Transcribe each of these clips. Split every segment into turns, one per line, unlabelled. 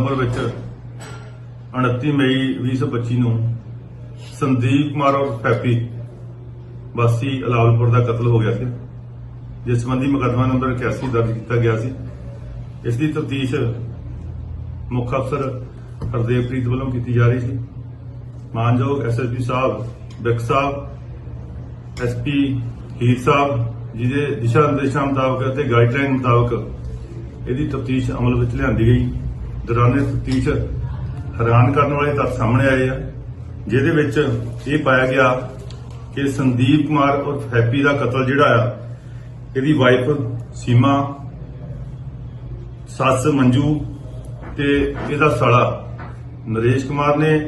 Number ਵਿੱਚ 29 ਮਈ 2025 ਨੂੰ ਸੰਦੀਪ ਕੁਮਾਰ ਔਰ ਪੈਪੀ ਵਾਸੀ ਅਲਾਵਲਪੁਰ ਦਾ ਕਤਲ ਹੋ ਗਿਆ ਸੀ, ਜਿਸ ਸੰਬੰਧੀ ਮੁਕੱਦਮਾ ਨੰਬਰ 81 ਦਰਜ ਕੀਤਾ ਗਿਆ ਸੀ। ਇਸ ਦੀ ਤਫਤੀਸ਼ ਮੁੱਖ ਅਫਸਰ ਹਰਦੇਵ ਪ੍ਰੀਤ ਵੱਲੋਂ ਕੀਤੀ ਜਾ ਰਹੀ ਸੀ। ਮਾਨਯੋਗ ਐਸਐਸਪੀ ਸਾਹਿਬ ਬਿਕ ਸਾਹਿਬ ਐਸਪੀ ਹੀਰ ਸਾਹਿਬ, ਜਿਹਦੇ ਦਿਸ਼ਾ ਨਿਰਦੇਸ਼ਾਂ ਮੁਤਾਬਕ ਅਤੇ ਗਾਈਡਲਾਈਨ ਮੁਤਾਬਕ ਇਹਦੀ ਤਫਤੀਸ਼ ਅਮਲ ਵਿੱਚ ਲਿਆਂਦੀ ਗਈ। ਦੌਰਾਨੇ ਤਫਤੀਸ਼ ਹੈਰਾਨ ਕਰਨ ਵਾਲੇ ਤੱਥ ਸਾਹਮਣੇ ਆਏ ਆ, ਜਿਹਦੇ ਵਿੱਚ ਇਹ ਪਾਇਆ ਗਿਆ ਕਿ ਸੰਦੀਪ ਕੁਮਾਰ ਉਰਫ ਹੈਪੀ ਦਾ ਕਤਲ ਜਿਹੜਾ ਆ, ਇਹਦੀ ਵਾਈਫ ਸੀਮਾ, ਸੱਸ ਮੰਜੂ ਤੇ ਇਹਦਾ ਸਾਲਾ ਨਰੇਸ਼ ਕੁਮਾਰ ਨੇ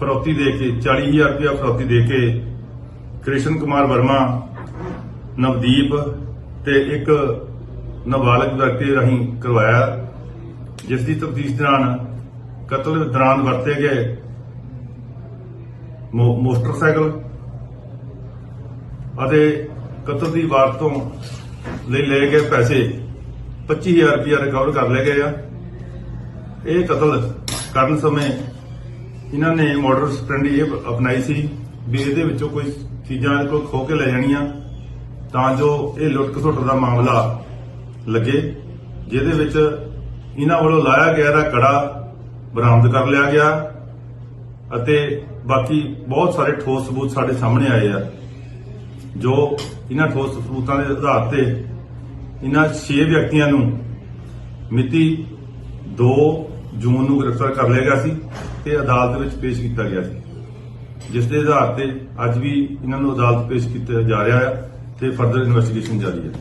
ਫਰੌਤੀ ਦੇ ਕੇ 40000 ਰੁਪਇਆ ਫਰੌਤੀ ਦੇ ਕੇ ਕ੍ਰਿਸ਼ਨ ਕੁਮਾਰ ਵਰਮਾ, ਨਵਦੀਪ ਤੇ ਇੱਕ ਨਾਬਾਲਗ ਵਿਅਕਤੀ ਰਾਹੀਂ ਕਰਵਾਇਆ ਜਿਸ ਦੀ ਤਫਤੀਸ਼ ਦੌਰਾਨ ਕਤਲ ਦੌਰਾਨ ਵਰਤੇ ਗਏ ਮੋਟਰਸਾਈਕਲ ਅਤੇ ਕਤਲ ਦੀ ਵਾਰ ਤੋਂ ਲਈ ਲਏ ਗਏ ਪੈਸੇ 25000 ਰੁਪਇਆ ਰਿਕਵਰ ਕਰ ਲਏ ਗਏ ਆ। ਇਹ ਕਤਲ ਕਰਨ ਸਮੇਂ ਇਹਨਾਂ ਨੇ ਮਾਡਰ ਸਟ੍ਰੈਟਜੀ ਇਹ ਅਪਣਾਈ ਸੀ ਵੀ ਇਹਦੇ ਵਿੱਚੋਂ ਕੋਈ ਚੀਜ਼ਾਂ ਇਹਦੇ ਕੋਲ ਖੋ ਕੇ ਲੈ ਜਾਣੀਆਂ ਤਾਂ ਜੋ ਇਹ ਲੁੱਟ ਖਸੁੱਟ ਦਾ ਮਾਮਲਾ ਲੱਗੇ, ਜਿਹਦੇ ਵਿੱਚ ਇਹਨਾਂ ਵੱਲੋਂ ਲਾਇਆ ਗਿਆ ਦਾ ਕੜਾ ਬਰਾਮਦ ਕਰ ਲਿਆ ਗਿਆ ਅਤੇ ਬਾਕੀ ਬਹੁਤ ਸਾਰੇ ਠੋਸ ਸਬੂਤ ਸਾਡੇ ਸਾਹਮਣੇ ਆਏ ਆ, ਜੋ ਇਹਨਾਂ ਠੋਸ ਸਬੂਤਾਂ ਦੇ ਆਧਾਰ ਤੇ ਇਹਨਾਂ 6 ਵਿਅਕਤੀਆਂ ਨੂੰ ਮਿਤੀ 2 ਜੂਨ ਨੂੰ ਗ੍ਰਿਫਤਾਰ ਕਰ ਲਿਆ ਗਿਆ ਸੀ ਤੇ ਅਦਾਲਤ ਵਿੱਚ ਪੇਸ਼ ਕੀਤਾ ਗਿਆ ਸੀ। ਜਿਸ ਦੇ ਆਧਾਰ ਤੇ ਅੱਜ ਵੀ ਇਹਨਾਂ ਨੂੰ ਅਦਾਲਤ ਪੇਸ਼ ਕੀਤਾ ਜਾ ਰਿਹਾ ਹੈ ਤੇ ਫਰਦਰ ਇਨਵੈਸਟੀਗੇਸ਼ਨ ਜਾਰੀ ਹੈ।